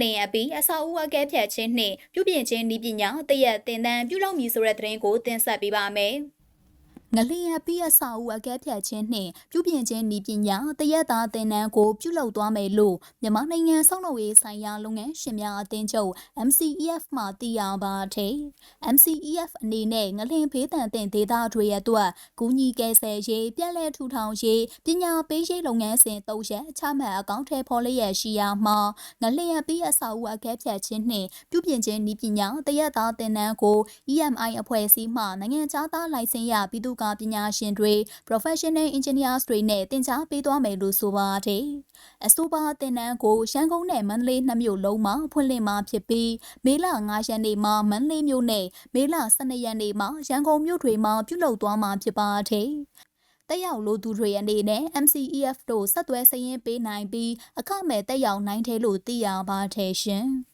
လျင်အပြီးအဆောက်အဦအကဲဖြတ်ခြင်းနှင့်ပြုပြင်ခြင်းဤပညာတရက်တင်တန်းပြုလုပ်မည်ဆိုတဲ့သတင်းကိုတင်ဆက်ပေးပါမယ်။ ငလျင်အပြီးအဆောက်အဦအကဲဖြတ်ခြင်းနှင့်ပြုပြင်ခြင်းဤပညာတရက်သားတင်တန်းကိုပြုလုပ်သွားမယ်လို့မြန်မာနိုင်ငံစောင့်လုပ်ရေးဆိုင်ရာလုပ်ငန်းရှင်များအသင်းချုပ် MCEF မှသိရပါတယ်။ MCEF အနေနဲ့ငလျင်ဖေးတံတင်ဒေသတွေရဲ့အတွက်ကူညီကယ်ဆယ်ရေးပြည်လဲထူထောင်ရေးပညာပေးရေးလုပ်ငန်းစဉ်၃ရက်ချမှတ်အကောင့်ထဲဖော်လျက်ရှိရာမှာငလျင်အပြီးအဆောက်အဦအကဲဖြတ်ခြင်းနှင့်ပြုပြင်ခြင်းဤပညာတရက်သားတင်တန်းကို EMI အဖွဲ့အစည်းမှနိုင်ငံခြားသားလိုင်စင်ရပြည်သူ့ကပညာရှင်တွေ professional engineers တွေနဲ့တင် जा ပေးသွားမယ်လို့ဆိုပါတယ်။အဆိုပါတင်နန်းကိုရန်ကုန်နဲ့မန္တလေးနှစ်မြို့လုံးမှာဖွင့်လှစ်မှာဖြစ်ပြီးမေလ9ရက်နေ့မှာမန္တလေးမြို့နဲ့မေလ12ရက်နေ့မှာရန်ကုန်မြို့တွေမှာပြုလုပ်သွားမှာဖြစ်ပါတယ်။တက်ရောက်လို့သူတွေအနေနဲ့ MCEF တို့ဆက်သွဲစည်ရင်းပေးနိုင်ပြီးအခမဲ့တက်ရောက်နိုင်တယ်လို့သိရပါတယ်ရှင်။